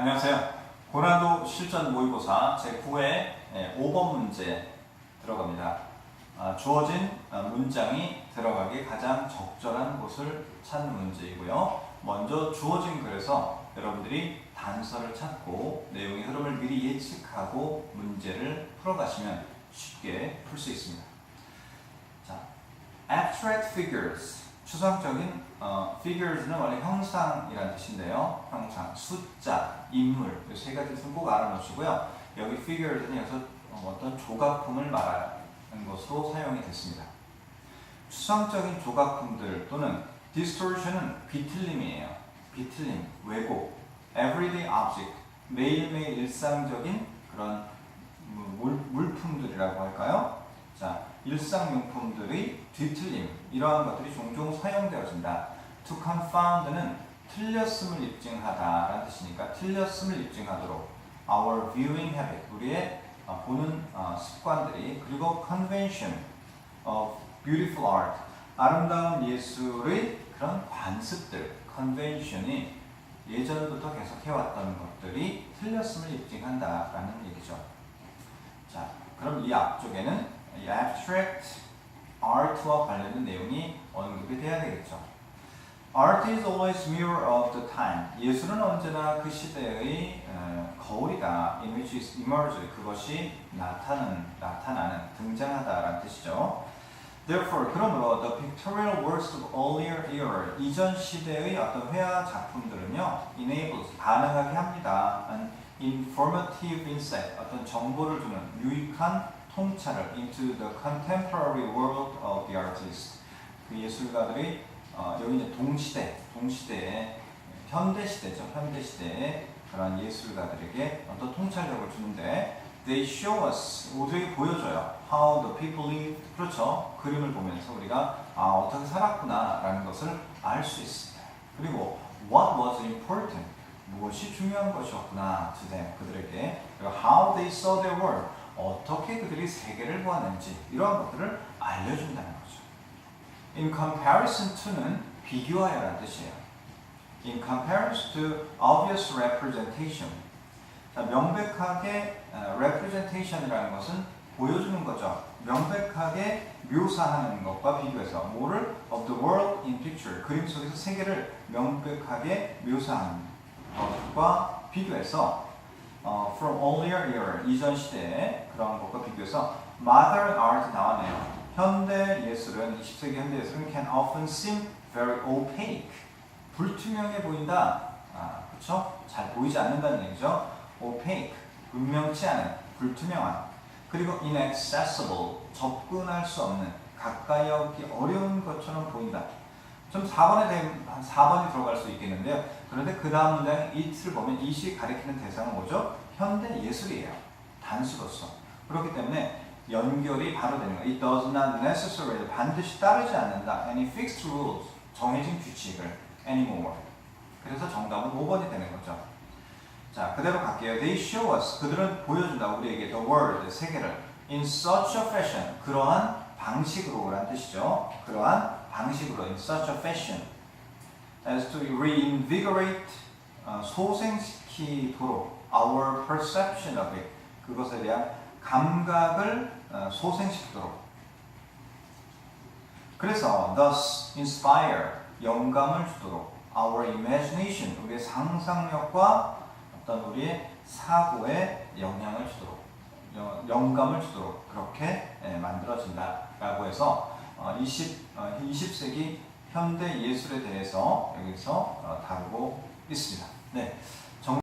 안녕하세요. 고난도 실전 모의고사 제9회 5번 문제 들어갑니다. 아, 주어진 아, 문장이 들어가기 가장 적절한 곳을 찾는 문제이고요. 먼저 주어진 글에서 여러분들이 단서를 찾고 내용의 흐름을 미리 예측하고 문제를 풀어가시면 쉽게 풀 수 있습니다. 자, abstract figures 추상적인 어, figures는 원래 형상이라는 뜻인데요. 형상, 숫자, 인물 이 세 가지 뜻은 꼭 알아놓으시고요. 여기 figures는 여기서 어, 어떤 조각품을 말하는 것으로 사용이 됐습니다. 추상적인 조각품들 또는 distortion은 비틀림이에요. 비틀림, 왜곡, everyday object, 매일매일 일상적인 그런 물, 물품들이라고 할까요? 자, 일상용품들의 뒤틀림 이러한 것들이 종종 사용되어진다. To confound는 틀렸음을 입증하다라는 뜻이니까 틀렸음을 입증하도록 our viewing habit 우리의 어, 보는 어, 습관들이 그리고 convention of beautiful art 아름다운 예술의 그런 관습들 convention이 예전부터 계속 해왔던 것들이 틀렸음을 입증한다라는 얘기죠. 자, 그럼 이 앞쪽에는 이 abstract art와 관련된 내용이 언급이 돼야 되겠죠. Art is always mirror of the time. 예술은 언제나 그 시대의 어, 거울이다. In which is emerged. 그것이 나타나는, 나타나는, 등장하다라는 뜻이죠. Therefore, 그러므로 the pictorial works of earlier era, 이전 시대의 어떤 회화 작품들은요, enables, 가능하게 합니다. An informative insight, 어떤 정보를 주는 유익한 통찰을 into the contemporary world the artist. 그 예술가들이 어, 여기 이제 동시대, 동시대의 현대 시대죠. 현대 시대의 그런 예술가들에게 어떤 통찰력을 주는데 they show us 우리에게 보여줘요. how the people lived. 그렇죠. 그림을 보면서 우리가 아 어떻게 살았구나라는 것을 알 수 있습니다. 그리고 what was important. 무엇이 중요한 것이었구나 to them 그들에게 how they saw their world 어떻게 그들이 세계를 보았는지 이러한 것들을 알려준다는 거죠. In comparison to는 비교하여라는 뜻이에요. In comparison to obvious representation. 자, 명백하게 어, representation이라는 것은 보여주는 거죠. 명백하게 묘사하는 것과 비교해서 뭐를 of the world in picture 그림 속에서 세계를 명백하게 묘사하는 것과 비교해서 어, from earlier era 이전 시대의 그런 것과 비교해서 modern art 나왔네요. 현대 예술은 20세기 현대 예술은 can often seem very opaque 불투명해 보인다. 아, 그렇죠? 잘 보이지 않는다는 얘기죠. opaque 분명치 않은 불투명한 그리고 inaccessible 접근할 수 없는 가까이 오기 어려운 것처럼 보인다. 좀 4번에 대한 한 4번이 들어갈 수 있겠는데요. 그런데 그 다음 문장 it를 보면 it이 가리키는 대상은 뭐죠? 현대 예술이에요. 단수로서. 그렇기 때문에 연결이 바로 되는 거예요. It does not necessarily 반드시 따르지 않는다. Any fixed rules 정해진 규칙을 anymore. 그래서 정답은 5번이 되는 거죠. 자, 그대로 갈게요. They show us. 그들은 보여준다. 우리에게 the world, 세계를 in such a fashion. 그러한 방식으로라는 뜻이죠. 그러한 방식으로 in such a fashion as to reinvigorate 어, 소생시키도록 our perception of it. 그것에 대한 감각을 어, 소생시키도록. 그래서 thus inspire 영감을 주도록 our imagination 우리의 상상력과 어떤 우리의 사고에 영향을 주도록 영- 영감을 주도록 그렇게 예, 만들어진다라고 해서 어, 20, 어, 20세기 현대 예술에 대해서 여기서 어, 다루고 있습니다. 네.